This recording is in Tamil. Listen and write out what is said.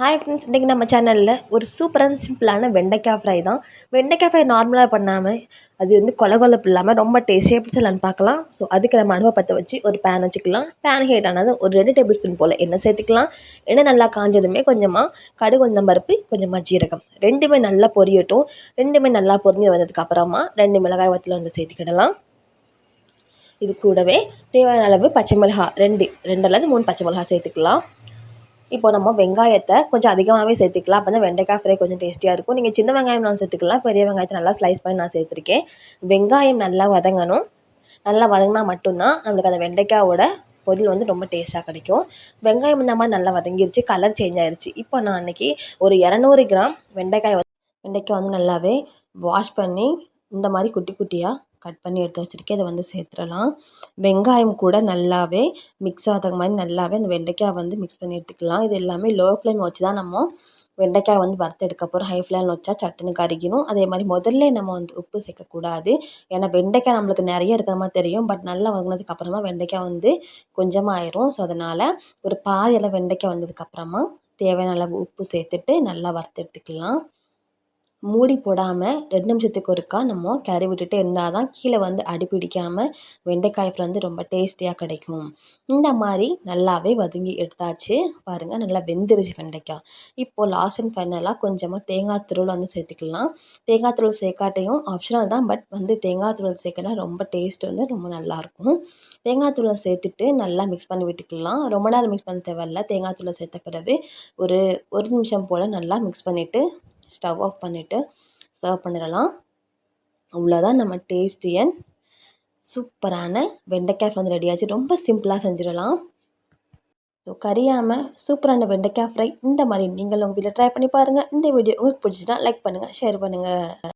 ஹாய் ஃப்ரெண்ட்ஸ் இன்றைக்கி நம்ம சேனலில் ஒரு சூப்பரான சிம்பிளான வெண்டைக்காய் ஃப்ரை தான். வெண்டைக்காய் ஃப்ரை நார்மலாக பண்ணாமல் அது வந்து கொலகொலப்பு இல்லாமல் ரொம்ப டேஸ்டியாக எப்படி செய்யலான்னு பார்க்கலாம். ஸோ அதுக்கு நம்ம அனுபவ பற்ற வச்சு ஒரு பேன் வச்சுக்கலாம். பேன் ஹீட் ஆனது ஒரு ரெண்டு டேபிள் ஸ்பூன் போல் எண்ணெய் சேர்த்துக்கலாம். எண்ணெய் நல்லா காஞ்சதுமே கொஞ்சமாக கடுகு உளுந்தம் பருப்பு கொஞ்சமாக ஜீரகம். ரெண்டுமே நல்லா பொரியட்டும். ரெண்டுமே நல்லா பொரிஞ்சு வந்ததுக்கு அப்புறமா ரெண்டு மிளகாய் வத்தில் வந்து சேர்த்துக்கிடலாம். இது கூடவே தேவையான அளவு பச்சை மிளகாய் ரெண்டு ரெண்டு அல்லது மூணு பச்சை மிளகாய் சேர்த்துக்கலாம். இப்போ நம்ம வெங்காயத்தை கொஞ்சம் அதிகமாகவே சேர்த்துக்கலாம். அப்போ தான் வெண்டைக்காய் ஃப்ரை கொஞ்சம் டேஸ்டியாக இருக்கும். நீங்கள் சின்ன வெங்காயம் நான் சேர்த்துக்கலாம். பெரிய வெங்காயத்தை நல்லா ஸ்லைஸ் பண்ணி நான் சேர்த்துருக்கேன். வெங்காயம் நல்லா வதங்கணும். நல்லா வதங்கினா மட்டும்தான் நம்மளுக்கு அந்த வெண்டைக்காயோட பொருள் வந்து ரொம்ப டேஸ்ட்டாக கிடைக்கும். வெங்காயம் இந்த மாதிரி நல்லா வதங்கிருச்சு. கலர் சேஞ்ச் ஆயிடுச்சு இப்போ நான் அன்றைக்கி ஒரு இரநூறு கிராம் வெண்டைக்காய் வெண்டைக்காய் வந்து நல்லாவே வாஷ் பண்ணி இந்த மாதிரி குட்டி குட்டியாக கட் பண்ணி எடுத்து வச்சுருக்கேன். இதை வந்து சேர்த்துடலாம். வெங்காயம் கூட நல்லாவே மிக்ஸ் ஆகிற மாதிரி நல்லாவே அந்த வெண்டைக்காய் வந்து மிக்ஸ் பண்ணி எடுத்துக்கலாம். இது எல்லாமே லோ ஃப்ளேம் வச்சு தான் நம்ம வெண்டைக்காய் வந்து வறுத்து எடுக்க போகிறோம் ஹை ஃப்ளேமில் வச்சா சட்டுன்னு கறிக்கணும் அதே மாதிரி முதல்ல நம்ம வந்து உப்பு சேர்க்கக்கூடாது. ஏன்னா வெண்டைக்காய் நம்மளுக்கு நிறைய இருக்கிற மாதிரி தெரியும். பட் நல்லா வதங்கினதுக்கு அப்புறமா வெண்டைக்காய் வந்து கொஞ்சமாக ஆயிரும் ஸோ அதனால் ஒரு பாதி எல்லாம் வெண்டைக்காய் வந்ததுக்கப்புறமா தேவையான அளவு உப்பு சேர்த்துட்டு நல்லா வறுத்து எடுத்துக்கலாம். மூடி போடாமல் ரெண்டு நிமிஷத்துக்கு ஒருக்கா நம்ம கிளறி விட்டுட்டே இருந்தால் தான் கீழே வந்து அடி பிடிக்காமல் வெண்டைக்காய் ஃப்ரை வந்து ரொம்ப டேஸ்டியாக கிடைக்கும். இந்த மாதிரி நல்லாவே வதங்கி எடுத்தாச்சு. பாருங்கள் நல்லா வெந்துருச்சு வெண்டைக்காய். இப்போது லாஸ்ட் அண்ட் ஃபைனலாக கொஞ்சமாக தேங்காய் துருள் வந்து சேர்த்துக்கலாம். தேங்காய் துருள் சேர்க்காட்டையும் ஆப்ஷனல் தான் பட் வந்து தேங்காய் துருள் சேர்க்கலாம் ரொம்ப டேஸ்ட் வந்து ரொம்ப நல்லாயிருக்கும் தேங்காய் தூளை சேர்த்துட்டு நல்லா மிக்ஸ் பண்ணி விட்டுக்கலாம். ரொம்ப நேரம் மிக்ஸ் பண்ண தேவையில்ல. தேங்காய் தூளை சேர்த்த பிறகு ஒரு ஒரு நிமிஷம் போல் நல்லா மிக்ஸ் பண்ணிவிட்டு ஸ்டவ் ஆஃப் பண்ணிவிட்டு சர்வ் பண்ணிடலாம். அவ்வளோதான் நம்ம டேஸ்டியன் சூப்பரான வெண்டைக்காய் வந்து ரெடியாச்சு ரொம்ப சிம்பிளாக செஞ்சிடலாம். ஸோ கரியாமல் சூப்பரான வெண்டைக்காய் ஃப்ரை இந்த மாதிரி நீங்கள் உங்கள் வீட்டில் ட்ரை பண்ணி பாருங்கள் இந்த வீடியோ உங்களுக்கு பிடிச்சிட்டா லைக் பண்ணுங்கள் ஷேர் பண்ணுங்கள்